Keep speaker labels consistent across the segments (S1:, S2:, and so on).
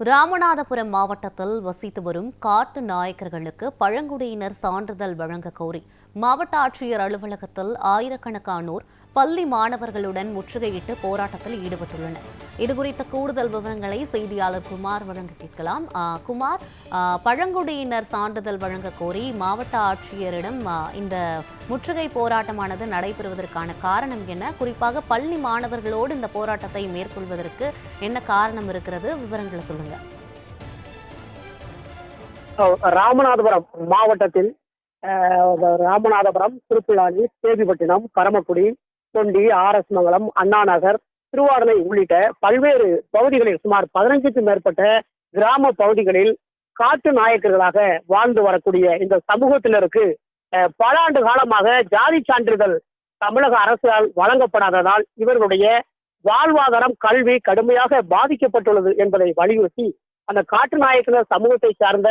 S1: ராமநாதபுரம் மாவட்டத்தில் வசித்து வரும் காட்டு நாயக்கர்களுக்கு பழங்குடியினர் சான்றிதழ் வழங்க கோரி மாவட்ட ஆட்சியர் அலுவலகத்தில் ஆயிரக்கணக்கானோர் பள்ளி மாணவர்களுடன் முற்றுகையிட்டு போராட்டத்தில் ஈடுபட்டுள்ளனர். இதுகுறித்த கூடுதல் விவரங்களை செய்தியாளர் குமார் வழங்க கேட்கலாம். குமார் பழங்குடியினர் சான்றிதழ் வழங்க கோரி மாவட்ட ஆட்சியரிடம் இந்த முற்றுகை போராட்டமானது நடைபெறுவதற்கான காரணம் என்ன? குறிப்பாக பள்ளி மாணவர்களோடு இந்த போராட்டத்தை மேற்கொள்வதற்கு என்ன காரணம் இருக்கிறது? விவரங்களை சொல்லுங்க.
S2: ராமநாதபுரம் மாவட்டத்தில் ராமநாதபுரம் திருப்புலானி தேவிப்பட்டினம் பரமக்குடி தொண்டி ஆர் எஸ் மங்கலம் அண்ணா நகர் திருவாரணை உள்ளிட்ட பல்வேறு பகுதிகளில் சுமார் பதினஞ்சுக்கும் மேற்பட்ட கிராம பகுதிகளில் காட்டு நாயக்கர்களாக வாழ்ந்து வரக்கூடிய இந்த சமூகத்தினருக்கு பல ஆண்டு காலமாக ஜாதி சான்றிதழ் தமிழக அரசால் வழங்கப்படாததால் இவர்களுடைய வாழ்வாதாரம் கல்வி கடுமையாக பாதிக்கப்பட்டுள்ளது என்பதை வலியுறுத்தி அந்த காட்டு நாயக்கர் சமூகத்தை சார்ந்த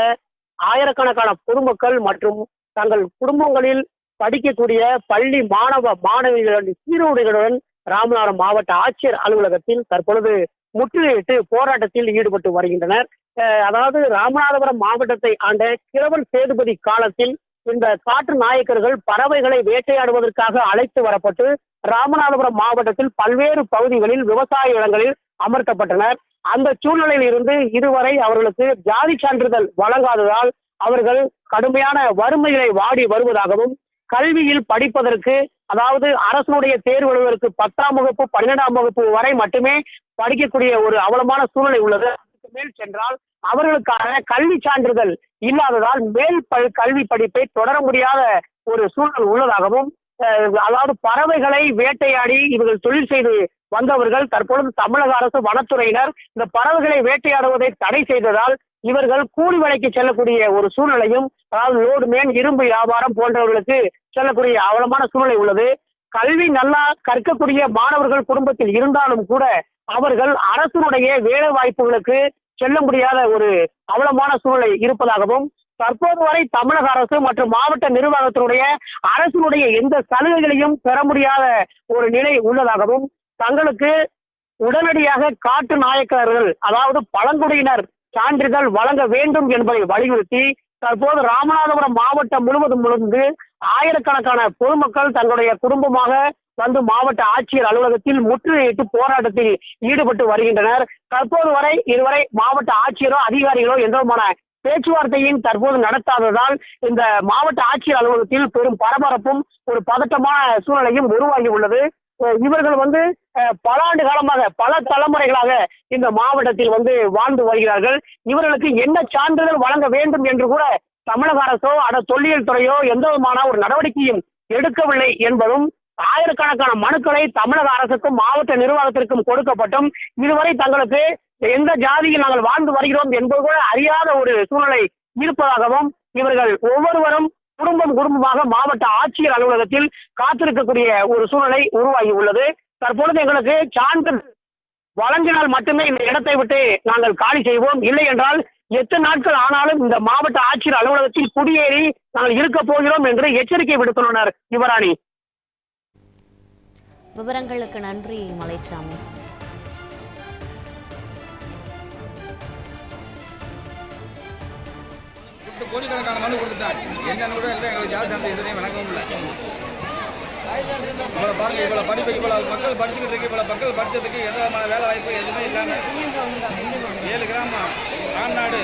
S2: ஆயிரக்கணக்கான பொதுமக்கள் மற்றும் தங்கள் குடும்பங்களில் படிக்கக்கூடிய பள்ளி மாணவ மாணவிகளின் சீருடைகளுடன் ராமநாதபுரம் மாவட்ட ஆட்சியர் அலுவலகத்தில் தற்பொழுது முற்றுகையிட்டு போராட்டத்தில் ஈடுபட்டு வருகின்றனர். அஹ் அதாவது ராமநாதபுரம் மாவட்டத்தை ஆண்ட கிழவன் சேதுபதி காலத்தில் இந்த காட்டு நாயக்கர்கள் பறவைகளை வேட்டையாடுவதற்காக அழைத்து வரப்பட்டு ராமநாதபுரம் மாவட்டத்தில் பல்வேறு பகுதிகளில் விவசாய இடங்களில் அமர்த்தப்பட்டனர். அந்த சூழ்நிலையில் இருந்து இதுவரை அவர்களுக்கு ஜாதி சான்றிதழ் வழங்காததால் அவர்கள் கடுமையான வறுமைகளை வாடி வருவதாகவும் கல்வியில் படிப்பதற்கு அதாவது அரசனுடைய தேர்வு எழுதுவதற்கு பத்தாம் வகுப்பு பன்னிரெண்டாம் வகுப்பு வரை மட்டுமே படிக்கக்கூடிய ஒரு அவலமான சூழ்நிலை உள்ளது. அதுக்கு மேல் சென்றால் அவர்களுக்கான கல்வி சான்றிதழ் இல்லாததால் மேல் ப- கல்வி படிப்பை தொடர முடியாத ஒரு சூழல் உள்ளதாகவும் அஹ், அதாவது பறவைகளை வேட்டையாடி இவர்கள் தொழில் செய்து வந்தவர்கள் தற்பொழுது தமிழக அரசு வனத்துறையினர் இந்த பறவைகளை வேட்டையாடுவதை தடை செய்ததால் இவர்கள் கூலி வேலைக்கு செல்லக்கூடிய ஒரு சூழ்நிலையும் அதாவது லோடு மேன் இரும்பு வியாபாரம் போன்றவர்களுக்கு செல்லக்கூடிய அவலமான சூழ்நிலை உள்ளது. கல்வி நல்லா கற்கக்கூடிய மாணவர்கள் குடும்பத்தில் இருந்தாலும் கூட அவர்கள் அரசினுடைய வேலை வாய்ப்புகளுக்கு செல்ல முடியாத ஒரு அவலமான சூழ்நிலை இருப்பதாகவும் தற்போது வரை தமிழக அரசு மற்றும் மாவட்ட நிர்வாகத்தினுடைய அரசினுடைய எந்த சலுகைகளையும் பெற முடியாத ஒரு நிலை உள்ளதாகவும் தங்களுக்கு உடனடியாக காட்டு நாயக்கர்கள் அதாவது பழங்குடியினர் சான்றிதழ் வழங்க வேண்டும் என்பதை வலியுறுத்தி தற்போது ராமநாதபுரம் மாவட்டம் முழுவதும் இருந்து ஆயிரக்கணக்கான பொதுமக்கள் தங்களுடைய குடும்பமாக வந்து மாவட்ட ஆட்சியர் அலுவலகத்தில் முற்றுகையிட்டு போராட்டத்தில் ஈடுபட்டு வருகின்றனர். தற்போது வரை இதுவரை மாவட்ட ஆட்சியரோ அதிகாரிகளோ எந்தவிதமான பேச்சுவார்த்தையும் தற்போது நடத்தாததால் இந்த மாவட்ட ஆட்சியர் அலுவலகத்தில் பெரும் பரபரப்பும் ஒரு பதட்டமான சூழ்நிலையும் உருவாகி உள்ளது. இவர்கள் வந்து பல ஆண்டு காலமாக பல தலைமுறைகளாக இந்த மாவட்டத்தில் வந்து வாழ்ந்து வருகிறார்கள். இவர்களுக்கு என்ன சான்றிதழ் வழங்க வேண்டும் என்று கூட தமிழக அரசோ அட தொல்லியல் துறையோ எந்த விதமான ஒரு நடவடிக்கையும் எடுக்கவில்லை என்பதும் ஆயிரக்கணக்கான மனுக்களை தமிழக அரசுக்கும் மாவட்ட நிர்வாகத்திற்கும் கொடுக்கப்பட்டும் இதுவரை தங்களுக்கு எந்த ஜாதியில் நாங்கள் வாழ்ந்து வருகிறோம் என்பது கூட அறியாத ஒரு சூழ்நிலை இருப்பதாகவும் இவர்கள் ஒவ்வொருவரும் குடும்பம் குடும்பமாக மாவட்ட ஆட்சியர் அலுவலகத்தில் காத்திருக்கக்கூடிய ஒரு சூழ்நிலை உருவாகி உள்ளது. தற்பொழுது எங்களுக்கு சான்று வழங்கினால் மட்டுமே இந்த இடத்தை விட்டு நாங்கள் காலி செய்வோம். இல்லை என்றால் எத்தனை நாட்கள் ஆனாலும் இந்த மாவட்ட ஆட்சியர் அலுவலகத்தில் குடியேறி நாங்கள் இருக்க போகிறோம் என்று எச்சரிக்கை விடுத்துள்ளனர் யுவராணி.
S1: விவரங்களுக்கு நன்றி மலைச்சாமி.
S3: பத்து கோடிக்கணக்கான மனு கொடுத்துட்டாங்க என்னன்னு கூட இல்லை எங்களுக்கு ஜாதி சான்றிதழ் எதுலையும் வழங்கவும் இல்லை. இவ்வளோ பாருங்க இவ்வளோ படிப்பு இவ்வளோ மக்கள் படிச்சுக்கிட்டு இருக்கு இவ்வளோ மக்கள் படிச்சதுக்கு எந்த விதமான வேலை வாய்ப்பு எதுவுமே இல்லாமல் ஏழு கிராமம் ராம்நாடு